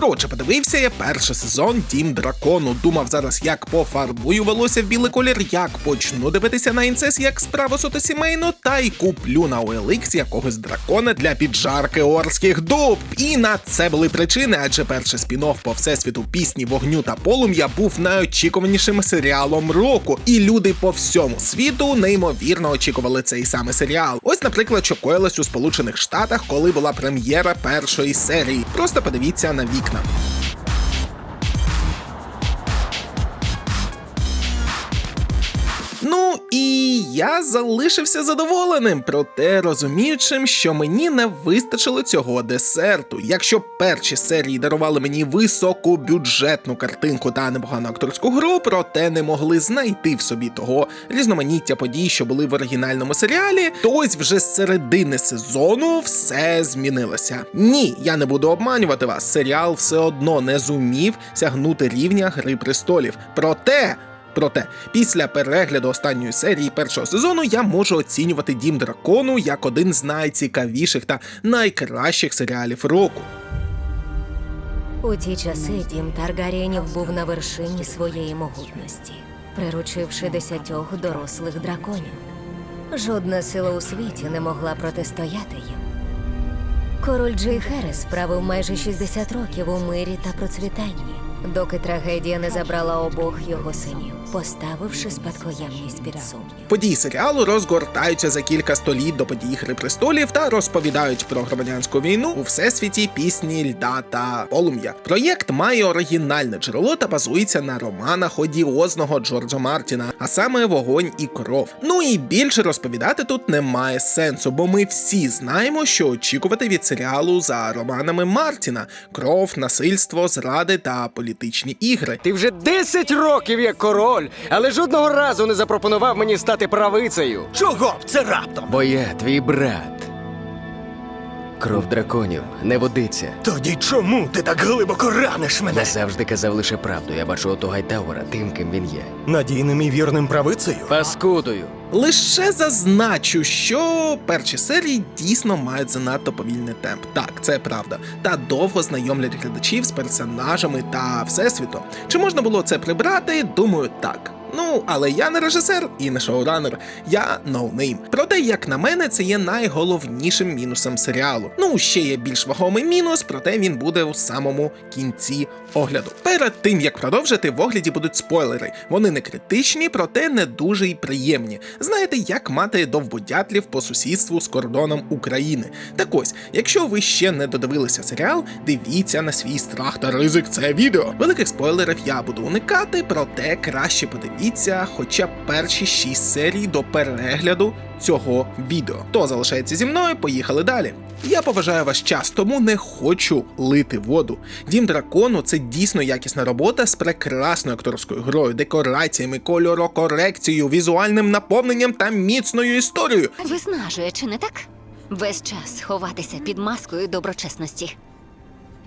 Коротше, подивився я перший сезон Дім Дракону. Думав зараз, як пофарбую волосся в білий колір, як почну дивитися на інцес, як справа суто сімейну, та й куплю на OLX якогось дракона для піджарки орських дуб. І на це були причини, адже перший спін-офф по всесвіту пісні вогню та полум'я був найочікуванішим серіалом року, і люди по всьому світу неймовірно очікували цей саме серіал. Ось, наприклад, що коїлось у Сполучених Штатах, коли була прем'єра першої серії. Просто подивіться на вікна. Ну я залишився задоволеним, проте розуміючим, що мені не вистачило цього десерту. Якщо перші серії дарували мені високу бюджетну картинку та непогану акторську гру, проте не могли знайти в собі того різноманіття подій, що були в оригінальному серіалі, то ось вже з середини сезону все змінилося. Ні, я не буду обманювати вас. Серіал все одно не зумів сягнути рівня Гри престолів. Проте. Проте, після перегляду останньої серії першого сезону я можу оцінювати Дім Дракону як один з найцікавіших та найкращих серіалів року. У ті часи дім Таргарієнів був на вершині своєї могутності, приручивши десятьох дорослих драконів. Жодна сила у світі не могла протистояти їм. Король Джей Херес правив майже 60 років у мирі та процвітанні, доки трагедія не забрала обох його синів, поставивши спадкоємність під сумнів. Події серіалу розгортаються за кілька століть до подій Гри престолів та розповідають про громадянську війну у всесвіті пісні льда та полум'я. Проєкт має оригінальне джерело та базується на романах одіозного Джорджа Мартіна, а саме вогонь і кров. Ну і більше розповідати тут немає сенсу, бо ми всі знаємо, що очікувати від серіалу за романами Мартіна: кров, насильство, зради та політичні ігри. Ти вже 10 років як король, але жодного разу не запропонував мені стати правицею. Чого б це раптом? Бо я твій брат. Кров драконів не водиться. Тоді чому ти так глибоко раниш мене? Я завжди казав лише правду. Я бачу ото Гайтаура тим, ким він є. Надійним і вірним правицею? Паскудою. Лише зазначу, що перші серії дійсно мають занадто повільний темп. Так, це правда. Та довго знайомлять глядачів з персонажами та всесвітом. Чи можна було це прибрати? Думаю, так. Ну, але я не режисер і не шоуранер, я ноунейм. Проте, як на мене, це є найголовнішим мінусом серіалу. Ну, ще є більш вагомий мінус, проте він буде у самому кінці огляду. Перед тим як продовжити, в огляді будуть спойлери. Вони не критичні, проте не дуже й приємні. Знаєте, як мати довбодятлів по сусідству з кордоном України. Так ось, якщо ви ще не додивилися серіал, дивіться на свій страх та ризик це відео. Великих спойлерів я буду уникати, проте краще подивіться хоча б перші 6 серій до перегляду цього відео. Хто залишається зі мною, поїхали далі. Я поважаю ваш час, тому не хочу лити воду. Дім дракону це дійсно якісна робота з прекрасною акторською грою, декораціями, кольорокорекцією, візуальним наповненням та міцною історією. Виснажує, чи не так? Весь час ховатися під маскою доброчесності.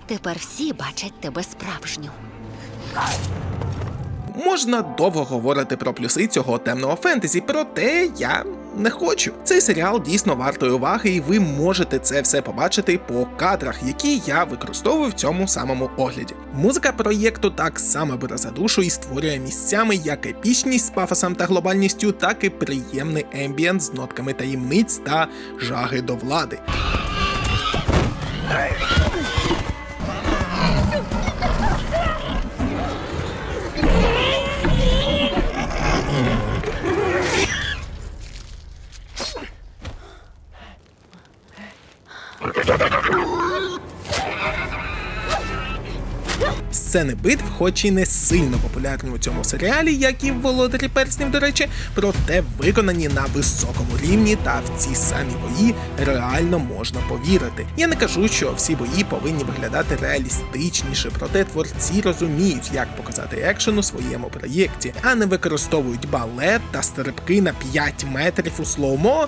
Тепер всі бачать тебе справжню. Можна довго говорити про плюси цього темного фентезі, проте я не хочу. Цей серіал дійсно вартий уваги, і ви можете це все побачити по кадрах, які я використовую в цьому самому огляді. Музика проєкту так само бере за душу і створює місцями як епічність з пафосом та глобальністю, так і приємний ембієнт з нотками таємниць та жаги до влади. Сцени битв, хоч і не сильно популярні у цьому серіалі, як і в володарі перснів, до речі, проте виконані на високому рівні, та в ці самі бої реально можна повірити. Я не кажу, що всі бої повинні виглядати реалістичніше, проте творці розуміють, як показати екшен у своєму проєкті, а не використовують балет та стрибки на 5 метрів у слоумо.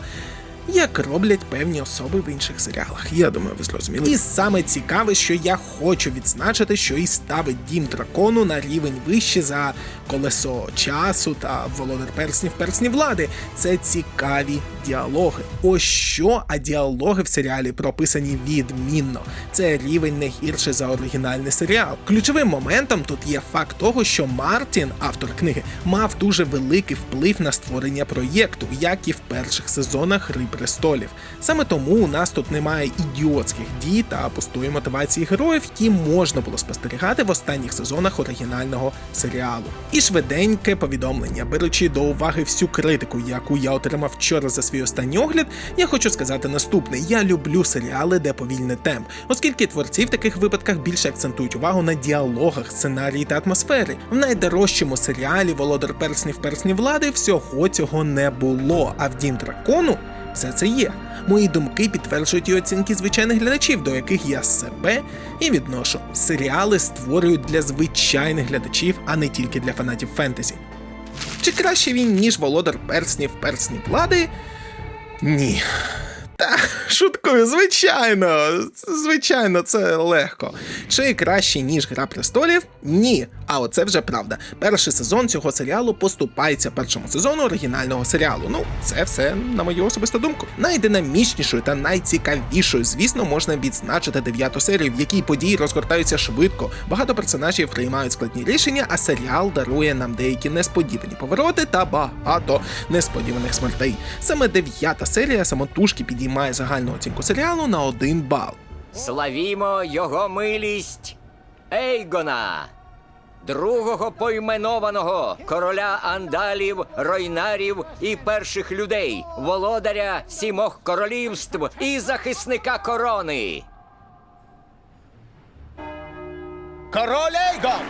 Як роблять певні особи в інших серіалах. Я думаю, ви зрозуміли. І саме цікаве, що я хочу відзначити, що і ставить дім дракону на рівень вище за колесо часу та володар перснів персні влади. Це цікаві діалоги. Ось що, а діалоги в серіалі прописані відмінно. Це рівень не гірше за оригінальний серіал. Ключовим моментом тут є факт того, що Мартін, автор книги, мав дуже великий вплив на створення проєкту, як і в перших сезонах Гри престолів. Саме тому у нас тут немає ідіотських дій та пустої мотивації героїв, які можна було спостерігати в останніх сезонах оригінального серіалу. І швиденьке повідомлення, беручи до уваги всю критику, яку я отримав вчора за свій останній огляд, я хочу сказати наступне: я люблю серіали, де повільний темп, оскільки творці в таких випадках більше акцентують увагу на діалогах, сценарії та атмосфері. В найдорожчому серіалі Володар перснів персні влади всього цього не було. А в Дім дракону все це є. Мої думки підтверджують і оцінки звичайних глядачів, до яких я себе і відношу. Серіали створюють для звичайних глядачів, а не тільки для фанатів фентезі. Чи краще він, ніж володар перснів персні влади? Ні. Та, шуткую, звичайно. Звичайно, це легко. Чи краще, ніж Гра престолів? Ні. А оце вже правда. Перший сезон цього серіалу поступається першому сезону оригінального серіалу. Ну, це все на мою особисту думку. Найдинамічнішою та найцікавішою, звісно, можна відзначити дев'яту серію, в якій події розгортаються швидко. Багато персонажів приймають складні рішення, а серіал дарує нам деякі несподівані повороти та багато несподіваних смертей. Саме дев'ята серія самотужки підіймає загальну оцінку серіалу на один бал. Славімо його милість Ейгона, другого поіменованого короля андалів, ройнарів і перших людей, володаря сімох королівств і захисника корони. Король Ейгон!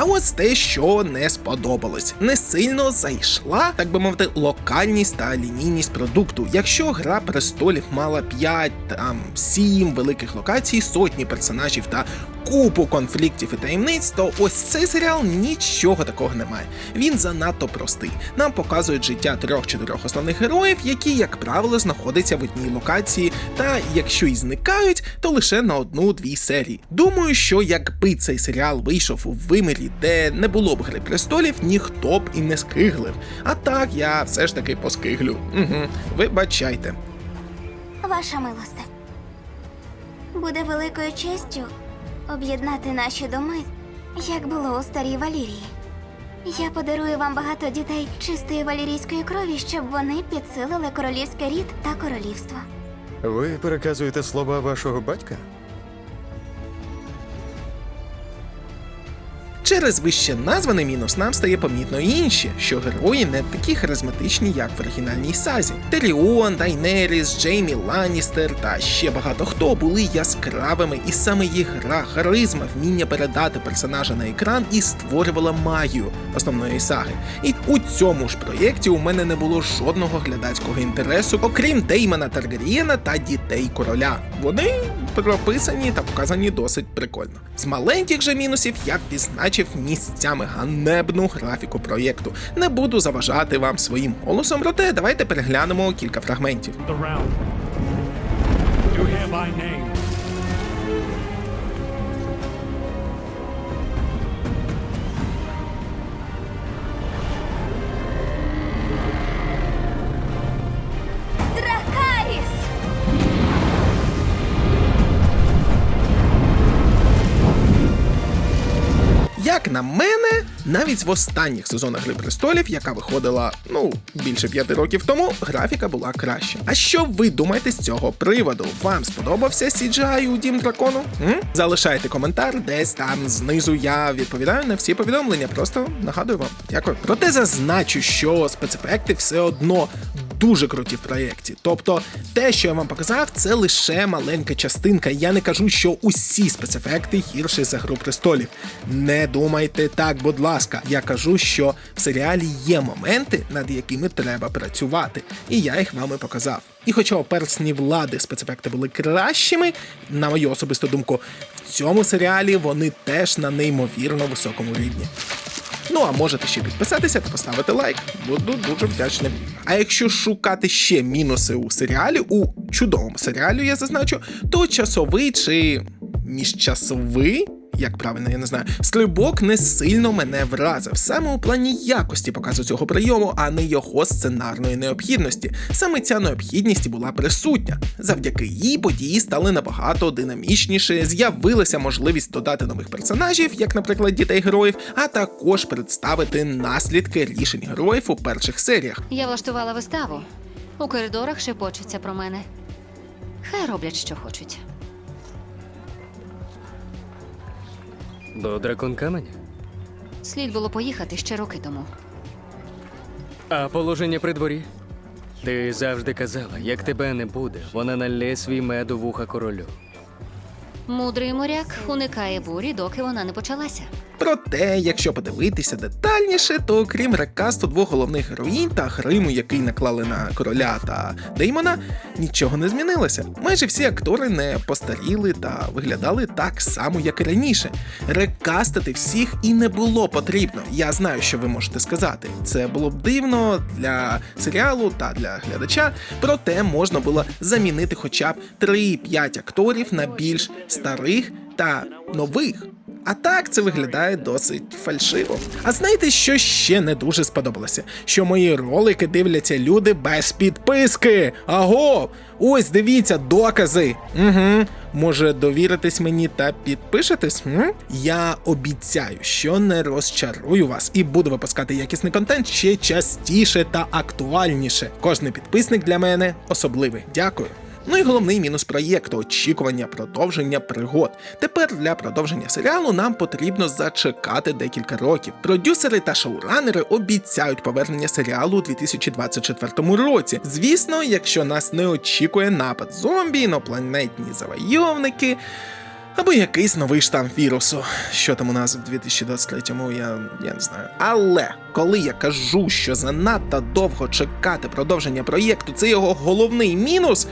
А ось те, що не сподобалось, не сильно зайшла, так би мовити, локальність та лінійність продукту. Якщо гра престолів мала 5, там 7 великих локацій, сотні персонажів та купу конфліктів і таємниць, то ось цей серіал нічого такого не має. Він занадто простий. Нам показують життя трьох-чотирьох основних героїв, які, як правило, знаходяться в одній локації, та якщо і зникають, то лише на одну-дві серії. Думаю, що якби цей серіал вийшов у вимірі, де не було б гри престолів, ніхто б і не скиглив. А так я все ж таки поскиглю. Угу. Вибачайте. Ваша милосте. Буде великою честю об'єднати наші доми, як було у старій Валірії. Я подарую вам багато дітей чистої валірійської крові, щоб вони підсилили королівський рід та королівство. Ви переказуєте слова вашого батька? Через вище названий мінус нам стає помітно і інші, що герої не такі харизматичні, як в оригінальній сазі. Теріон, Дайнеріс, Джеймі Ланністер та ще багато хто були яскравими, і саме їх гра, харизма, вміння передати персонажа на екран і створювала магію основної саги. І у цьому ж проєкті у мене не було жодного глядацького інтересу, окрім Деймона Таргарієна та дітей короля. Вони прописані та показані досить прикольно. З маленьких же мінусів я б відзначив місцями ганебну графіку проєкту. Не буду заважати вам своїм голосом, проте давайте переглянемо кілька фрагментів. На мене, навіть в останніх сезонах Гри престолів, яка виходила ну більше п'яти років тому, графіка була краща. А що ви думаєте з цього приводу? Вам сподобався CGI у Дім Дракону? М? Залишайте коментар десь там знизу. Я відповідаю на всі повідомлення. Просто нагадую вам. Дякую. Проте зазначу, що спецефекти все одно дуже круті в проєкті. Тобто, те, що я вам показав, це лише маленька частинка. Я не кажу, що усі спецефекти гірші за гру престолів. Не думайте так, будь ласка. Я кажу, що в серіалі є моменти, над якими треба працювати, і я їх вам і показав. І хоча у персні влади спецефекти були кращими, на мою особисту думку, в цьому серіалі вони теж на неймовірно високому рівні. Ну а можете ще підписатися та поставити лайк. Буду дуже вдячним. А якщо шукати ще мінуси у серіалі, у чудовому серіалі, я зазначу, то часовий чи міжчасовий. Як правильно, я не знаю, стрибок не сильно мене вразив саме у плані якості показу цього прийому, а не його сценарної необхідності. Саме ця необхідність була присутня. Завдяки їй події стали набагато динамічніше, з'явилася можливість додати нових персонажів, як, наприклад, дітей героїв, а також представити наслідки рішень героїв у перших серіях. Я влаштувала виставу. У коридорах шепочуться про мене. Хай роблять, що хочуть. До дракон каменя. Слід було поїхати ще роки тому. А положення при дворі? Ти завжди казала, як тебе не буде, вона налє свій мед у вуха королю. Мудрий моряк уникає бурі, доки вона не почалася. Проте, якщо подивитися детальніше, то крім рекасту двох головних героїнь та гриму, який наклали на короля та Деймона, нічого не змінилося. Майже всі актори не постаріли та виглядали так само, як і раніше. Рекастити всіх і не було потрібно. Я знаю, що ви можете сказати. Це було б дивно для серіалу та для глядача, проте можна було замінити хоча б 3-5 акторів на більш старих та нових. А так це виглядає досить фальшиво. А знаєте, що ще не дуже сподобалося? Що мої ролики дивляться люди без підписки. Аго! Ось дивіться, докази. Угу. Може довіритись мені та підпишетесь? М? Я обіцяю, що не розчарую вас і буду випускати якісний контент ще частіше та актуальніше. Кожний підписник для мене особливий. Дякую. Ну і головний мінус проєкту очікування продовження пригод. Тепер для продовження серіалу нам потрібно зачекати декілька років. Продюсери та шоуранери обіцяють повернення серіалу у 2024 році. Звісно, якщо нас не очікує напад зомбі, інопланетні завойовники. Або якийсь новий штам вірусу. Що там у нас в 2023-му, я, я не знаю. Але коли я кажу, що занадто довго чекати продовження проєкту, це його головний мінус.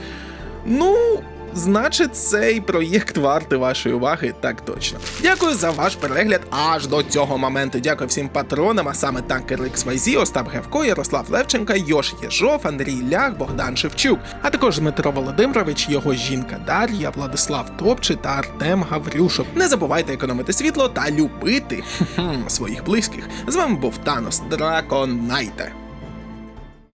Ну, значить, цей проєкт вартий вашої уваги, так точно. Дякую за ваш перегляд аж до цього моменту. Дякую всім патронам, а саме Танкер XYZ, Остап Гевко, Ярослав Левченка, Йош Єжов, Андрій Лях, Богдан Шевчук, а також Дмитро Володимирович, його жінка Дар'я, Владислав Топчи та Артем Гаврюшок. Не забувайте економити світло та любити своїх близьких. З вами був Танос Драконайте.